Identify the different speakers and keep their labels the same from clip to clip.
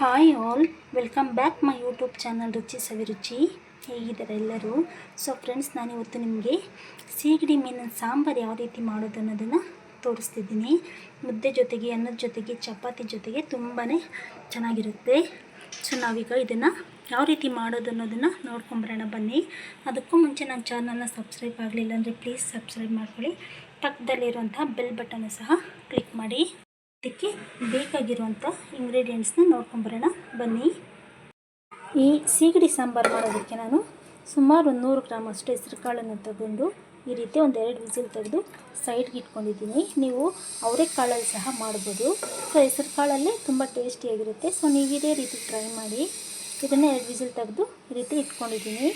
Speaker 1: Hi all welcome back my YouTube channel ರುಚಿ ಸವಿರುಚಿ ಹೇಗಿದ್ದಾರೆ ಎಲ್ಲರೂ? ಸೊ ಫ್ರೆಂಡ್ಸ್ ನಾನಿವತ್ತು ನಿಮಗೆ ಸೀಗಡಿ ಮೀನಿನ ಸಾಂಬಾರು ಯಾವ ರೀತಿ ಮಾಡೋದು ಅನ್ನೋದನ್ನು ತೋರಿಸ್ತಿದ್ದೀನಿ. ಮುದ್ದೆ ಜೊತೆಗೆ, ಅನ್ನದ ಜೊತೆಗೆ, ಚಪಾತಿ ಜೊತೆಗೆ ತುಂಬಾ ಚೆನ್ನಾಗಿರುತ್ತೆ. ಸೊ ನಾವೀಗ ಇದನ್ನು ಯಾವ ರೀತಿ ಮಾಡೋದು ಅನ್ನೋದನ್ನು ನೋಡ್ಕೊಂಬರೋಣ ಬನ್ನಿ. ಅದಕ್ಕೂ ಮುಂಚೆ ನನ್ನ ಚಾನಲ್ನ ಸಬ್ಸ್ಕ್ರೈಬ್ ಆಗಲಿಲ್ಲ ಅಂದರೆ ಪ್ಲೀಸ್ ಸಬ್ಸ್ಕ್ರೈಬ್ ಮಾಡ್ಕೊಳ್ಳಿ. ಪಕ್ಕದಲ್ಲಿರುವಂಥ ಬೆಲ್ ಬಟನ್ನು ಸಹ ಕ್ಲಿಕ್ ಮಾಡಿ. ಇದಕ್ಕೆ ಬೇಕಾಗಿರುವಂಥ ಇಂಗ್ರೀಡಿಯೆಂಟ್ಸ್ನ ನೋಡ್ಕೊಂಬರೋಣ. ಬನ್ನಿ. ಈ ಸೀಗಡಿ ಸಾಂಬಾರು ಮಾಡೋದಕ್ಕೆ ನಾನು ಸುಮಾರು ಒಂದು ನೂರು ಗ್ರಾಮ್ ಅಷ್ಟು ಹೆಸರು ಕಾಳನ್ನು ತಗೊಂಡು ಈ ರೀತಿ ಒಂದು ಎರಡು ವಿಸಿಲ್ ತೆಗೆದು ಸೈಡ್ಗೆ ಇಟ್ಕೊಂಡಿದ್ದೀನಿ. ನೀವು ಅವರೆಕಾಳಲ್ಲಿ ಸಹ ಮಾಡ್ಬೋದು. ಸೊ ಹೆಸರು ಕಾಳಲ್ಲೇ ತುಂಬ ಟೇಸ್ಟಿಯಾಗಿರುತ್ತೆ ಸೊ ನೀವು ಇದೇ ರೀತಿ ಟ್ರೈ ಮಾಡಿ ಇದನ್ನು ಎರಡು ವಿಸಿಲ್ ತೆಗೆದು ಈ ರೀತಿ ಇಟ್ಕೊಂಡಿದ್ದೀನಿ.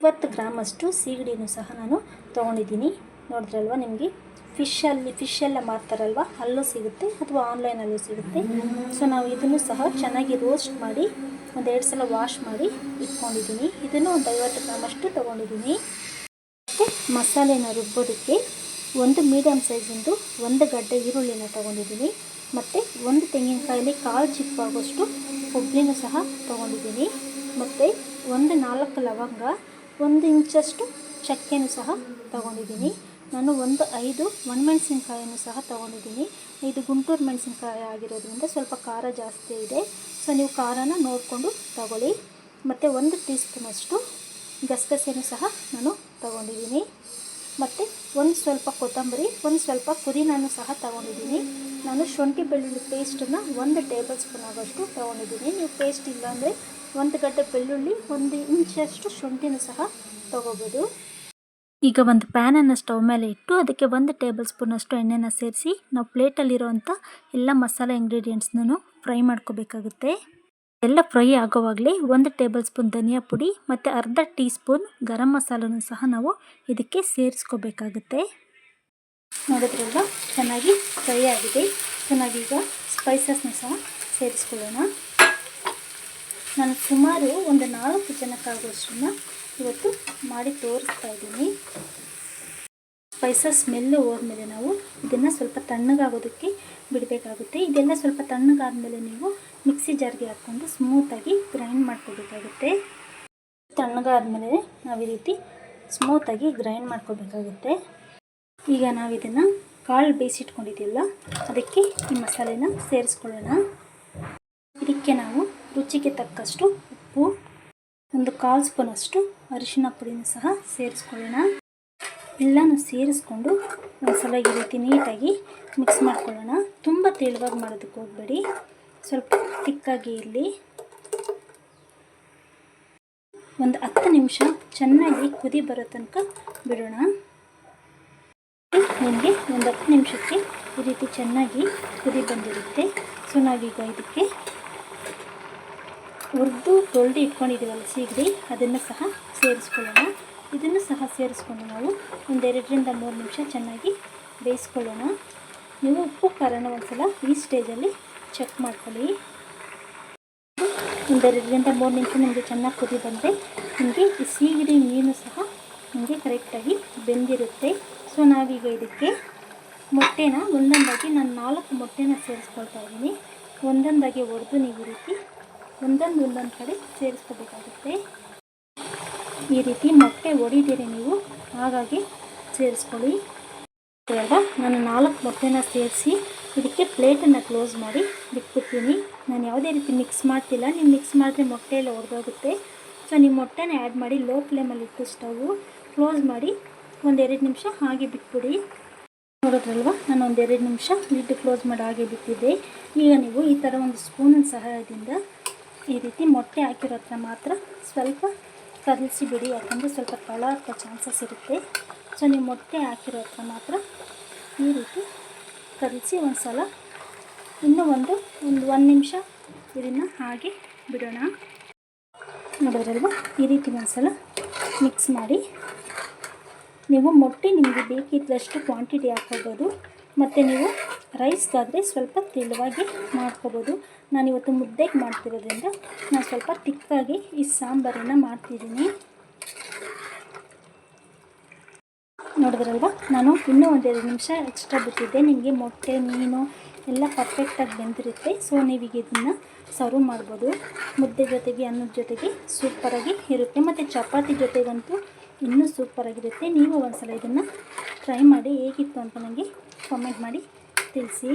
Speaker 1: ಇಪ್ಪತ್ತು ಗ್ರಾಮಷ್ಟು ಸೀಗಡಿನೂ ಸಹ ನಾನು ತೊಗೊಂಡಿದ್ದೀನಿ. ನೋಡಿದ್ರಲ್ವ ನಿಮಗೆ? ಫಿಶಲ್ಲಿ ಫಿಶ್ ಎಲ್ಲ ಮಾರ್ತಾರಲ್ವ? ಅಲ್ಲೂ ಸಿಗುತ್ತೆ ಅಥವಾ ಆನ್ಲೈನಲ್ಲೂ ಸಿಗುತ್ತೆ? ಸೊ ನಾವು ಇದನ್ನು ಸಹ ಚೆನ್ನಾಗಿ ರೋಸ್ಟ್ ಮಾಡಿ, ಒಂದೆರಡು ಸಲ ವಾಶ್ ಮಾಡಿ ಇಟ್ಕೊಂಡಿದ್ದೀನಿ. ಇದನ್ನು ಒಂದು ಐವತ್ತು ಗ್ರಾಮಷ್ಟು ತೊಗೊಂಡಿದ್ದೀನಿ. ಮತ್ತು ಮಸಾಲೆನ ರುಬ್ಬೋದಕ್ಕೆ ಒಂದು ಮೀಡಿಯಮ್ ಸೈಜಿಂದು ಒಂದು ಗಡ್ಡೆ ಈರುಳ್ಳಿನ ತೊಗೊಂಡಿದ್ದೀನಿ. ಮತ್ತು ಒಂದು ತೆಂಗಿನಕಾಯಲ್ಲಿ ಕಾಲು ಚಿಪ್ಪಾಗೋಷ್ಟು ಕೊಬ್ಬರಿನೂ ಸಹ ತೊಗೊಂಡಿದ್ದೀನಿ. ಮತ್ತು ಒಂದು ನಾಲ್ಕು ಲವಂಗ, ಒಂದು ಇಂಚಷ್ಟು ಚಕ್ಕೆನೂ ಸಹ ತೊಗೊಂಡಿದ್ದೀನಿ. ನಾನು ಒಂದು ಐದು ಒಣಮೆಣಸಿನ್ಕಾಯನ್ನು ಸಹ ತೊಗೊಂಡಿದ್ದೀನಿ. ಇದು ಗುಂಟೂರು ಮೆಣಸಿನ್ಕಾಯಿ ಆಗಿರೋದ್ರಿಂದ ಸ್ವಲ್ಪ ಖಾರ ಜಾಸ್ತಿ ಇದೆ. ಸೊ ನೀವು ಖಾರನ ನೋಡಿಕೊಂಡು ತಗೊಳ್ಳಿ. ಮತ್ತು ಒಂದು ಟೀ ಸ್ಪೂನಷ್ಟು ಗಸಗಸೆಯನ್ನು ಸಹ ನಾನು ತೊಗೊಂಡಿದ್ದೀನಿ. ಮತ್ತು ಒಂದು ಸ್ವಲ್ಪ ಕೊತ್ತಂಬರಿ, ಒಂದು ಸ್ವಲ್ಪ ಪುದೀನಾನು ಸಹ ತೊಗೊಂಡಿದ್ದೀನಿ. ನಾನು ಶುಂಠಿ ಬೆಳ್ಳುಳ್ಳಿ ಪೇಸ್ಟನ್ನು ಒಂದು ಟೇಬಲ್ ಸ್ಪೂನ್ ಆಗೋಷ್ಟು ತೊಗೊಂಡಿದ್ದೀನಿ. ನೀವು ಪೇಸ್ಟ್ ಇಲ್ಲಾಂದರೆ ಒಂದು ಗಡ್ಡೆ ಬೆಳ್ಳುಳ್ಳಿ, ಒಂದು ಇಂಚಷ್ಟು ಶುಂಠಿನೂ ಸಹ ತೊಗೋಬೋದು. ಈಗ ಒಂದು ಪ್ಯಾನನ್ನು ಸ್ಟವ್ ಮೇಲೆ ಇಟ್ಟು ಅದಕ್ಕೆ ಒಂದು ಟೇಬಲ್ ಸ್ಪೂನಷ್ಟು ಎಣ್ಣೆನ ಸೇರಿಸಿ ನಾವು ಪ್ಲೇಟಲ್ಲಿರೋವಂಥ ಎಲ್ಲ ಮಸಾಲೆ ಇಂಗ್ರೀಡಿಯೆಂಟ್ಸ್ನೂ ಫ್ರೈ ಮಾಡ್ಕೋಬೇಕಾಗುತ್ತೆ. ಎಲ್ಲ ಫ್ರೈ ಆಗೋವಾಗಲೇ ಒಂದು ಟೇಬಲ್ ಸ್ಪೂನ್ ಧನಿಯಾ ಪುಡಿ ಮತ್ತು ಅರ್ಧ ಟೀ ಸ್ಪೂನ್ ಗರಂ ಮಸಾಲನೂ ಸಹ ನಾವು ಇದಕ್ಕೆ ಸೇರಿಸ್ಕೋಬೇಕಾಗುತ್ತೆ. ನೋಡಿದ್ರಲ್ಲ ಚೆನ್ನಾಗಿ ಫ್ರೈ ಆಗಿದೆ. ಚೆನ್ನಾಗೀಗ ಸ್ಪೈಸಸ್ನ ಸಹ ಸೇರಿಸ್ಕೊಳ್ಳೋಣ. ನಾನು ಸುಮಾರು ಒಂದು ನಾಲ್ಕು ಜನಕ್ಕಾಗುವಷ್ಟನ್ನು ಇವತ್ತು ಮಾಡಿ ತೋರಿಸ್ತಾ ಇದ್ದೀನಿ. ಸ್ಪೈಸಸ್ ಸ್ಮೆಲ್ಲು ಹೋದ್ಮೇಲೆ ನಾವು ಇದನ್ನು ಸ್ವಲ್ಪ ತಣ್ಣಗಾಗೋದಕ್ಕೆ ಬಿಡಬೇಕಾಗುತ್ತೆ. ಇದೆಲ್ಲ ಸ್ವಲ್ಪ ತಣ್ಣಗಾದ್ಮೇಲೆ ನೀವು ಮಿಕ್ಸಿ ಜಾರ್ಗೆ ಹಾಕ್ಕೊಂಡು ಸ್ಮೂತಾಗಿ ಗ್ರೈಂಡ್ ಮಾಡ್ಕೋಬೇಕಾಗುತ್ತೆ. ತಣ್ಣಗಾದ್ಮೇಲೆ ನಾವು ಈ ರೀತಿ ಸ್ಮೂತಾಗಿ ಗ್ರೈಂಡ್ ಮಾಡ್ಕೋಬೇಕಾಗುತ್ತೆ. ಈಗ ನಾವು ಇದನ್ನು ಕಾಳು ಬೇಯಿಸಿಟ್ಕೊಂಡಿದ್ದೀವಲ್ಲ ಅದಕ್ಕೆ ಈ ಮಸಾಲೆನ ಸೇರಿಸ್ಕೊಳ್ಳೋಣ. ಇದಕ್ಕೆ ನಾವು ರುಚಿಗೆ ತಕ್ಕಷ್ಟು ಒಂದು ಕಾಲು ಸ್ಪೂನಷ್ಟು ಅರಿಶಿನ ಪುಡಿನ ಸಹ ಸೇರಿಸ್ಕೊಳ್ಳೋಣ. ಎಲ್ಲನೂ ಸೇರಿಸ್ಕೊಂಡು ಒಂದ್ಸಲ ಈ ರೀತಿ ನೀಟಾಗಿ ಮಿಕ್ಸ್ ಮಾಡ್ಕೊಳ್ಳೋಣ. ತುಂಬ ತೆಳುವಾಗಿ ಮಾಡೋದಕ್ಕೆ ಹೋಗಬೇಡಿ. ಸ್ವಲ್ಪ ತಿಕ್ಕಾಗಿ ಇರಲಿ. ಒಂದು ಹತ್ತು ನಿಮಿಷ ಚೆನ್ನಾಗಿ ಕುದಿ ಬರೋ ತನಕ ಬಿಡೋಣ. ನಿಮಗೆ ಒಂದು ಹತ್ತು ನಿಮಿಷಕ್ಕೆ ಈ ರೀತಿ ಚೆನ್ನಾಗಿ ಕುದಿ ಬಂದಿರುತ್ತೆ. ಸೊ ನಾವೀಗ ಇದಕ್ಕೆ ಹುರಿದು ತೊಳೆದು ಇಟ್ಕೊಂಡಿದ್ದೀವಲ್ಲ ಸೀಗಡಿ ಅದನ್ನು ಸಹ ಸೇರಿಸ್ಕೊಳ್ಳೋಣ. ಇದನ್ನು ಸಹ ಸೇರಿಸ್ಕೊಂಡು ನಾವು ಒಂದೆರಡರಿಂದ ಮೂರು ನಿಮಿಷ ಚೆನ್ನಾಗಿ ಬೇಯಿಸ್ಕೊಳ್ಳೋಣ. ನೀವು ಉಪ್ಪು, ಖಾರನ ಒಂದ್ಸಲ ಈ ಸ್ಟೇಜಲ್ಲಿ ಚೆಕ್ ಮಾಡ್ಕೊಳ್ಳಿ. ಒಂದೆರಡರಿಂದ ಮೂರು ನಿಮಿಷ ನಿಮಗೆ ಚೆನ್ನಾಗಿ ಕುದಿ ಬಂದರೆ ನಿಮಗೆ ಈ ಸೀಗಡಿ ಮೀನು ಸಹ ನಿಮಗೆ ಕರೆಕ್ಟಾಗಿ ಬೆಂದಿರುತ್ತೆ. ಸೊ, ನಾವೀಗ ಇದಕ್ಕೆ ಮೊಟ್ಟೆನ ಒಂದೊಂದಾಗಿ ನಾನು ನಾಲ್ಕು ಮೊಟ್ಟೆನ ಸೇರಿಸ್ಕೊಳ್ತಾ ಇದ್ದೀನಿ. ಒಂದೊಂದಾಗಿ ಹೊಡೆದು ನೀವು ರೀತಿ ಒಂದೊಂದು ಒಂದೊಂದು ಕಡೆ ಸೇರಿಸ್ಕೋಬೇಕಾಗುತ್ತೆ. ಈ ರೀತಿ ಮೊಟ್ಟೆ ಹೊಡಿತೀರಿ ನೀವು, ಹಾಗಾಗಿ ಸೇರಿಸ್ಕೊಳ್ಳಿ. ಇವಾಗ ನಾನು ನಾಲ್ಕು ಮೊಟ್ಟೆನ ಸೇರಿಸಿ ಇದಕ್ಕೆ ಪ್ಲೇಟನ್ನು ಕ್ಲೋಸ್ ಮಾಡಿ ಬಿಟ್ಬಿಡ್ತೀನಿ. ನಾನು ಯಾವುದೇ ರೀತಿ ಮಿಕ್ಸ್ ಮಾಡ್ತಿಲ್ಲ. ನೀವು ಮಿಕ್ಸ್ ಮಾಡಿದ್ರೆ ಮೊಟ್ಟೆ ಎಲ್ಲ ಹೊಡೆದೋಗುತ್ತೆ ಸೊ, ನೀವು ಮೊಟ್ಟೆನ ಆ್ಯಡ್ ಮಾಡಿ ಲೋ ಫ್ಲೇಮಲ್ಲಿ ಇಟ್ಟು ಸ್ಟವು ಕ್ಲೋಸ್ ಮಾಡಿ ಒಂದೆರಡು ನಿಮಿಷ ಹಾಗೆ ಬಿಟ್ಬಿಡಿ. ನೋಡೋದ್ರಲ್ವ? ನಾನು ಒಂದೆರಡು ನಿಮಿಷ ಲಿಡ್ ಕ್ಲೋಸ್ ಮಾಡಿ ಹಾಗೆ ಬಿಟ್ಟಿದ್ದೆ. ಈಗ ನೀವು ಈ ಥರ ಒಂದು ಸ್ಪೂನಿನ ಸಹಾಯದಿಂದ ಈ ರೀತಿ ಮೊಟ್ಟೆ ಹಾಕಿರೋ ಹತ್ರ ಮಾತ್ರ ಸ್ವಲ್ಪ ಕಲಸಿ ಬಿಡಿ, ಯಾಕಂದರೆ ಸ್ವಲ್ಪ ಹಾಕೋ ಚಾನ್ಸಸ್ ಇರುತ್ತೆ. ಸೊ, ನೀವು ಮೊಟ್ಟೆ ಹಾಕಿರೋ ಹತ್ರ ಮಾತ್ರ ಈ ರೀತಿ ಕಲಸಿ ಒಂದು ಸಲ ಇನ್ನೂ ಒಂದು ಒಂದು ಒಂದು ನಿಮಿಷ ಇದನ್ನು ಹಾಗೆ ಬಿಡೋಣ. ನೋಡೋದ್ರಲ್ವ? ಈ ರೀತಿ ಒಂದು ಸಲ ಮಿಕ್ಸ್ ಮಾಡಿ. ನೀವು ಮೊಟ್ಟೆ ನಿಮಗೆ ಬೇಕಿದ್ದಷ್ಟು ಕ್ವಾಂಟಿಟಿ ಹಾಕ್ಕೋಬೋದು. ಮತ್ತು ನೀವು ರೈಸ್ಗಾದರೆ ಸ್ವಲ್ಪ ತೆಳುವಾಗಿ ಮಾಡ್ಕೋಬೋದು. ನಾನಿವತ್ತು ಮುದ್ದೆಗೆ ಮಾಡ್ತಿರೋದ್ರಿಂದ ನಾನು ಸ್ವಲ್ಪ ತಿಕ್ಕಾಗಿ ಈ ಸಾಂಬಾರನ್ನು ಮಾಡ್ತಿದ್ದೀನಿ. ನೋಡಿದ್ರಲ್ವ? ನಾನು ಇನ್ನೂ ಒಂದೆರಡು ನಿಮಿಷ ಎಕ್ಸ್ಟ್ರಾ ಬಿಟ್ಟಿದ್ದೆ. ನಿಮಗೆ ಮೊಟ್ಟೆ, ಮೀನು ಎಲ್ಲ ಪರ್ಫೆಕ್ಟಾಗಿ ಬೆಂದಿರುತ್ತೆ. ಸೊ ನೀವೀಗ ಇದನ್ನು ಸರ್ವ್ ಮಾಡ್ಬೋದು. ಮುದ್ದೆ ಜೊತೆಗೆ, ಅನ್ನದ ಜೊತೆಗೆ ಸೂಪರಾಗಿ ಇರುತ್ತೆ. ಮತ್ತು ಚಪಾತಿ ಜೊತೆಗಂತೂ ಇನ್ನೂ ಸೂಪರಾಗಿರುತ್ತೆ ನೀವು ಒಂದ್ಸಲ ಇದನ್ನು ಟ್ರೈ ಮಾಡಿ ಹೇಗಿತ್ತು ಅಂತ ನನಗೆ ಕಾಮೆಂಟ್ ಮಾಡಿ ತಿಳಿಸಿ.